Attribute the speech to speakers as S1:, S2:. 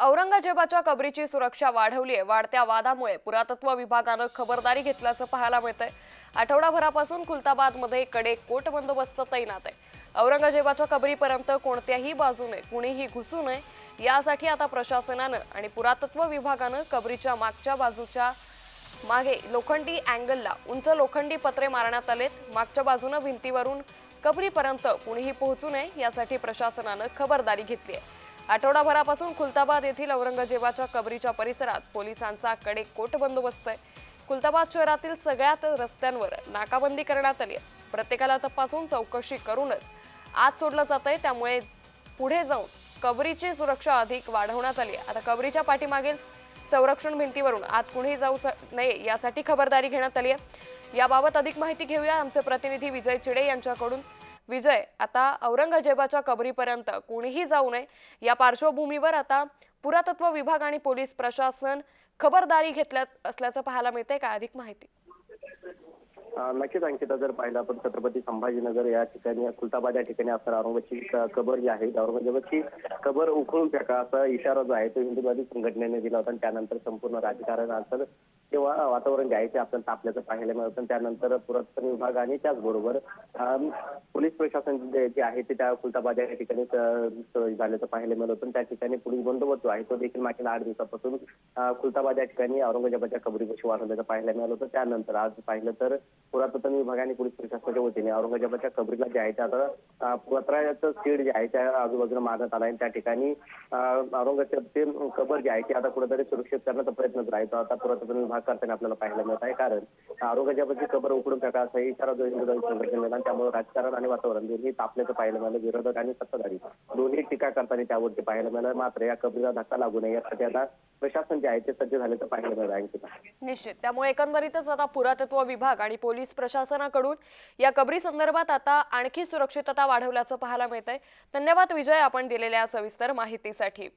S1: औरंगजेबाच्या कबरीची सुरक्षा वाढवली आहे. वाढत्या वादामुळे पुरातत्व विभागानं खबरदारी घेतल्याचं पाहायला मिळतंय. आठवडाभरापासून खुलताबादमध्ये कडे कोट बंदोबस्त तैनात आहे. औरंगजेबाच्या कबरीपर्यंत कोणत्याही बाजूने कुणीही घुसू नये यासाठी आता प्रशासनानं आणि पुरातत्व विभागानं कबरीच्या मागच्या बाजूच्या मागे लोखंडी अँगलला उंच लोखंडी पत्रे मारण्यात आलेत. मागच्या बाजूनं भिंतीवरून कबरीपर्यंत कुणीही पोहोचू नये यासाठी प्रशासनानं खबरदारी घेतली आहे. आठवडाभरापासून खुलताबाद येथील औरंगजेबाच्या कबरीच्या परिसरात पोलिसांचा कडेकोट बंदोबस्त आहे. खुलताबाद शहरातील सगळ्यात रस्त्यांवर नाकाबंदी करण्यात आली आहे. प्रत्येकाला तपासून चौकशी करूनच आत सोडलं जात आहे. त्यामुळे पुढे जाऊन कबरीची सुरक्षा अधिक वाढवण्यात आली आहे. आता कबरीच्या पाठीमागील संरक्षण भिंतीवरून आत कुणीही जाऊ स- नये यासाठी खबरदारी घेण्यात आली आहे. याबाबत अधिक माहिती घेऊया. आमचे प्रतिनिधी विजय चिडे यांच्याकडून विजय आता औरंगजेबाच्या कबरीपर्यंत कोणीही जाऊ नये. या पार्श्वभूमीवर आता पुरातत्व विभाग आणि पोलीस प्रशासन खबरदारी घेतल्यात असल्याचं पाहायला मिळतंय. का अधिक माहिती?
S2: नक्कीच अंकिता जर पाहिलं आपण छत्रपती संभाजीनगर या ठिकाणी खुलताबाद या ठिकाणी असणारी औरंगाबादची कबर जी आहे औरंगजेबाची कबर उखळून फेका असा इशारा जो आहे तो हिंदुवादी संघटनेने दिला होता. आणि त्यानंतर संपूर्ण राजकारण असं किंवा वातावरण जे आहे ते आपल्याला तापल्याचं पाहायला मिळत आणि त्यानंतर पुरातत्व विभाग आणि त्याचबरोबर पोलीस प्रशासन जे आहे ते त्या खुलताबाद या ठिकाणी झाल्याचं पाहायला मिळत होतं. आणि त्या ठिकाणी पोलीस बंदोबस्त जो आहे तो देखील मागील आठ दिवसापासून खुलताबाद या ठिकाणी औरंगजेबाच्या कबरीपाशी वाढवल्याचं पाहायला मिळालं होतं. त्यानंतर आज पाहिलं तर पुरातत्व विभाग आणि पोलीस प्रशासनाच्या वतीने औरंगजेबाच्या कबरीला जे आहे ते आता अं, शेड जे आहे त्या आजूबाजूला मारण्यात आला आहे त्या ठिकाणी अं, औरंगजेबचे कबर जे आहे ते आता कुठेतरी सुरक्षित करण्याचा प्रयत्न जो आहे तो आता पुरातत्व विभाग करताना आपल्याला पाहायला मिळत आहे. कारण औरंगजेबाची कबर उकडून टाका असा इशारा जो हिंदू त्यामुळे राजकारण आणि वातावरण दोन्ही तापल्याचं पाहायला मिळालं. विरोधक आणि सत्ताधारी दोन्ही टीका करताना त्यावरती पाहायला मिळालं. मात्र या कबरीला धक्का लागू नये यासाठी आता प्रशासन जे आहे ते सज्ज झाल्याचं पाहायला मिळालं. आहे
S1: निश्चित. त्यामुळे एकंदरीतच आता पुरातत्व विभाग आणि पोलीस पोलीस प्रशासनाकडून. या कबरी संदर्भात आता आणखी सुरक्षितता वाढवल्याचं पाहायला मिळतंय. धन्यवाद विजय आपण दिलेल्या सविस्तर माहितीसाठी.